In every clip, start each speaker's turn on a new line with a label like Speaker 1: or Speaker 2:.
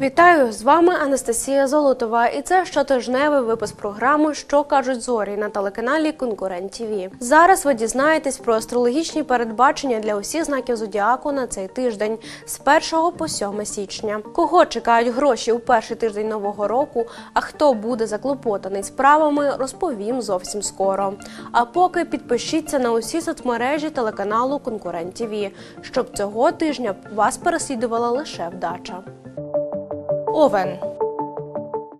Speaker 1: Вітаю з вами Анастасія Золотова, і це щотижневий випуск програми Що кажуть зорі на телеканалі Конкурент ТІВІ. Зараз ви дізнаєтесь про астрологічні передбачення для усіх знаків зодіаку на цей тиждень з 1 по 7 січня. Кого чекають гроші у перший тиждень нового року? А хто буде заклопотаний справами, розповім зовсім скоро. А поки підпишіться на усі соцмережі телеканалу Конкурент ТІВІ, щоб цього тижня вас переслідувала лише вдача. oven.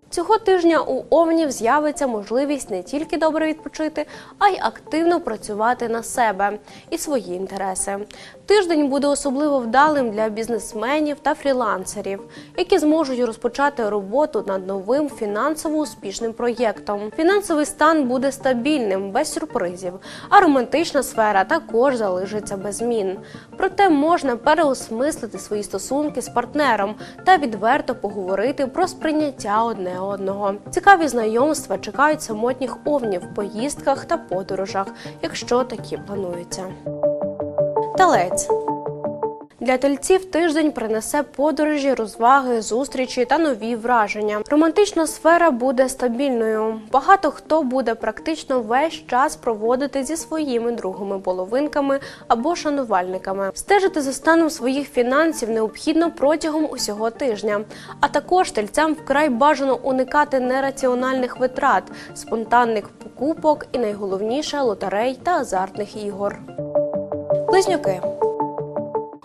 Speaker 1: Цього тижня у Овнів з'явиться можливість не тільки добре відпочити, а й активно працювати на себе і свої інтереси. Тиждень буде особливо вдалим для бізнесменів та фрілансерів, які зможуть розпочати роботу над новим фінансово успішним проєктом. Фінансовий стан буде стабільним, без сюрпризів, а романтична сфера також залишиться без змін. Проте можна переосмислити свої стосунки з партнером та відверто поговорити про сприйняття одне одного. Цікаві знайомства чекають самотніх овнів в поїздках та подорожах, якщо такі плануються. Телець. Для тельців тиждень принесе подорожі, розваги, зустрічі та нові враження. Романтична сфера буде стабільною. Багато хто буде практично весь час проводити зі своїми другими половинками або шанувальниками. Стежити за станом своїх фінансів необхідно протягом усього тижня. А також тельцям вкрай бажано уникати нераціональних витрат, спонтанних покупок і найголовніше лотерей та азартних ігор. Близнюки.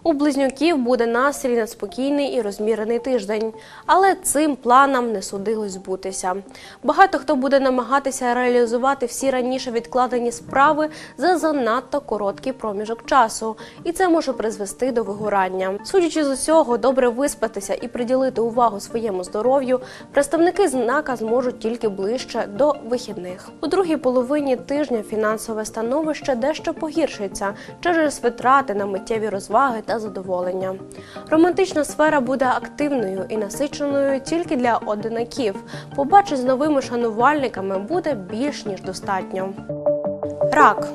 Speaker 1: У близнюків буде настрій на спокійний і розмірений тиждень, але цим планам не судилось збутися. Багато хто буде намагатися реалізувати всі раніше відкладені справи за занадто короткий проміжок часу, і це може призвести до вигорання. Судячи з усього, добре виспатися і приділити увагу своєму здоров'ю, представники знака зможуть тільки ближче до вихідних. У другій половині тижня фінансове становище дещо погіршиться через витрати на миттєві розваги та задоволення. Романтична сфера буде активною і насиченою тільки для одинаків. Побачить з новими шанувальниками буде більш ніж достатньо. Рак.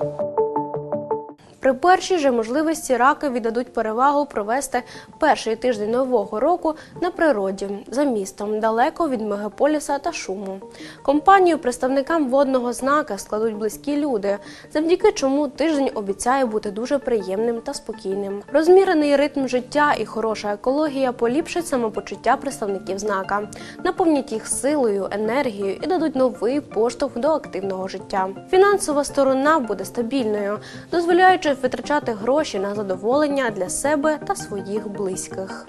Speaker 1: При першій же можливості раки віддадуть перевагу провести перший тиждень нового року на природі за містом, далеко від мегаполіса та шуму. Компанію представникам водного знака складуть близькі люди, завдяки чому тиждень обіцяє бути дуже приємним та спокійним. Розмірений ритм життя і хороша екологія поліпшать самопочуття представників знака, наповнять їх силою, енергією і дадуть новий поштовх до активного життя. Фінансова сторона буде стабільною, дозволяючи витрачати гроші на задоволення для себе та своїх близьких.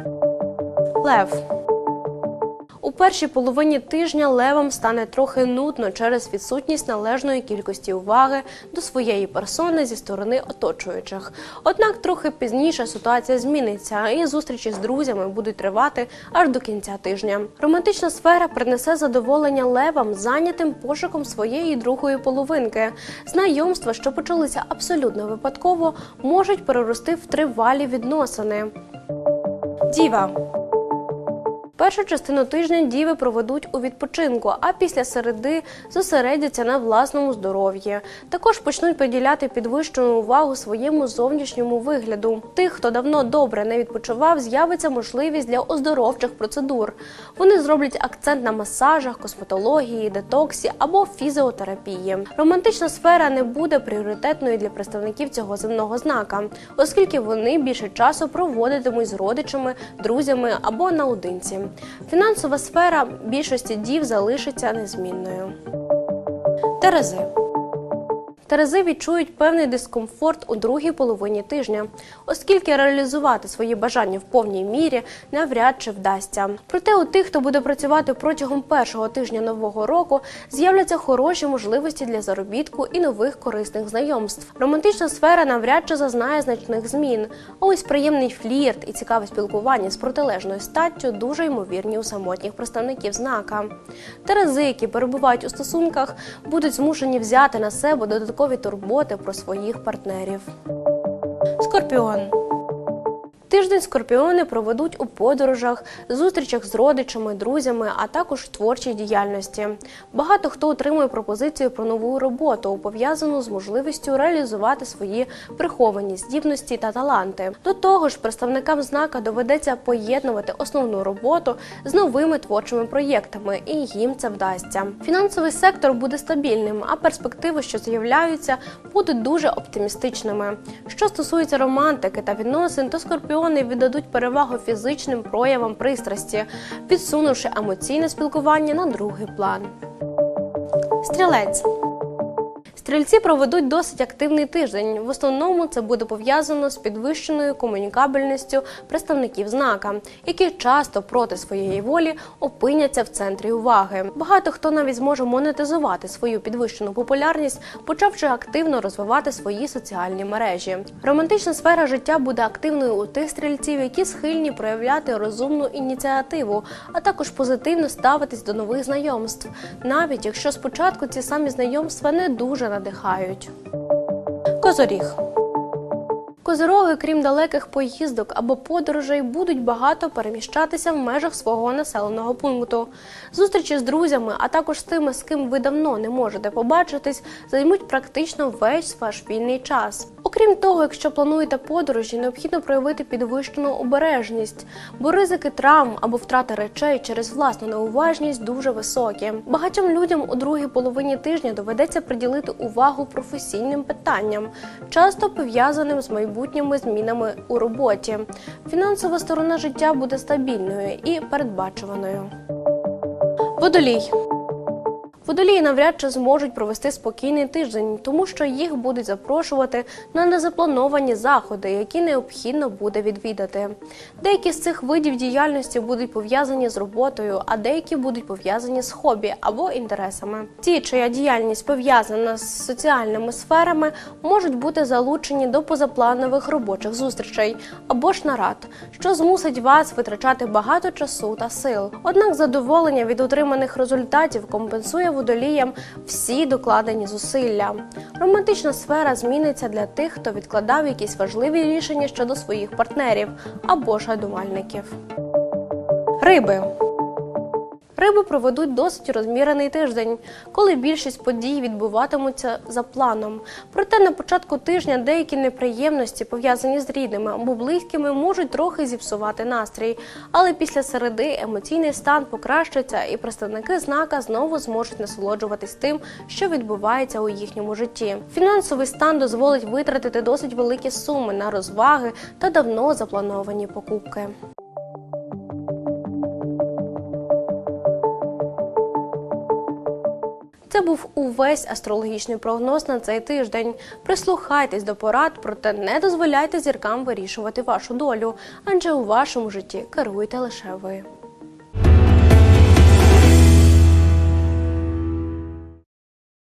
Speaker 1: Лев. У першій половині тижня левам стане трохи нудно через відсутність належної кількості уваги до своєї персони зі сторони оточуючих. Однак трохи пізніше ситуація зміниться, і зустрічі з друзями будуть тривати аж до кінця тижня. Романтична сфера принесе задоволення левам, зайнятим пошуком своєї другої половинки. Знайомства, що почалися абсолютно випадково, можуть перерости в тривалі відносини. Діва. Першу частину тижня діви проведуть у відпочинку, а після середи зосередяться на власному здоров'ї. Також почнуть приділяти підвищену увагу своєму зовнішньому вигляду. Тих, хто давно добре не відпочивав, з'явиться можливість для оздоровчих процедур. Вони зроблять акцент на масажах, косметології, детоксі або фізіотерапії. Романтична сфера не буде пріоритетною для представників цього земного знака, оскільки вони більше часу проводитимуть з родичами, друзями або наодинці. Фінансова сфера більшості дів залишиться незмінною. Терези. Терези відчують певний дискомфорт у другій половині тижня, оскільки реалізувати свої бажання в повній мірі навряд чи вдасться. Проте у тих, хто буде працювати протягом першого тижня нового року, з'являться хороші можливості для заробітку і нових корисних знайомств. Романтична сфера навряд чи зазнає значних змін. А ось приємний флірт і цікаве спілкування з протилежною статтю дуже ймовірні у самотніх представників знака. Терези, які перебувають у стосунках, будуть змушені взяти на себе додаткові турботи про своїх партнерів. Скорпіон. Тиждень скорпіони проведуть у подорожах, зустрічах з родичами, друзями, а також творчій діяльності. Багато хто отримує пропозицію про нову роботу, пов'язану з можливістю реалізувати свої приховані здібності та таланти. До того ж, представникам знака доведеться поєднувати основну роботу з новими творчими проєктами, і їм це вдасться. Фінансовий сектор буде стабільним, а перспективи, що з'являються, будуть дуже оптимістичними. Що стосується романтики та відносин, то скорпіони віддадуть перевагу фізичним проявам пристрасті, підсунувши емоційне спілкування на другий план. Стрілець. Стрільці проведуть досить активний тиждень. В основному це буде пов'язано з підвищеною комунікабельністю представників знака, які часто проти своєї волі опиняться в центрі уваги. Багато хто навіть зможе монетизувати свою підвищену популярність, почавши активно розвивати свої соціальні мережі. Романтична сфера життя буде активною у тих стрільців, які схильні проявляти розумну ініціативу, а також позитивно ставитись до нових знайомств, навіть якщо спочатку ці самі знайомства не дуже надихають. Козоріг. Козороги, крім далеких поїздок або подорожей, будуть багато переміщатися в межах свого населеного пункту. Зустрічі з друзями, а також з тими, з ким ви давно не можете побачитись, займуть практично весь ваш вільний час. Окрім того, якщо плануєте подорожі, необхідно проявити підвищену обережність, бо ризики травм або втрати речей через власну неуважність дуже високі. Багатьом людям у другій половині тижня доведеться приділити увагу професійним питанням, часто пов'язаним з майбутніми змінами у роботі. Фінансова сторона життя буде стабільною і передбачуваною. Водолій. Водолії навряд чи зможуть провести спокійний тиждень, тому що їх будуть запрошувати на незаплановані заходи, які необхідно буде відвідати. Деякі з цих видів діяльності будуть пов'язані з роботою, а деякі будуть пов'язані з хобі або інтересами. Ті, чия діяльність пов'язана з соціальними сферами, можуть бути залучені до позапланових робочих зустрічей або ж нарад, що змусить вас витрачати багато часу та сил. Однак задоволення від отриманих результатів компенсує водоліям всі докладені зусилля. Романтична сфера зміниться для тих, хто відкладав якісь важливі рішення щодо своїх партнерів або ж гадувальників. Риби. Риби проведуть досить розмірений тиждень, коли більшість подій відбуватимуться за планом. Проте на початку тижня деякі неприємності, пов'язані з рідними або близькими, можуть трохи зіпсувати настрій. Але після середи емоційний стан покращиться, і представники знака знову зможуть насолоджуватись тим, що відбувається у їхньому житті. Фінансовий стан дозволить витратити досить великі суми на розваги та давно заплановані покупки. Був увесь астрологічний прогноз на цей тиждень. Прислухайтесь до порад, проте не дозволяйте зіркам вирішувати вашу долю, адже у вашому житті керуєте лише ви.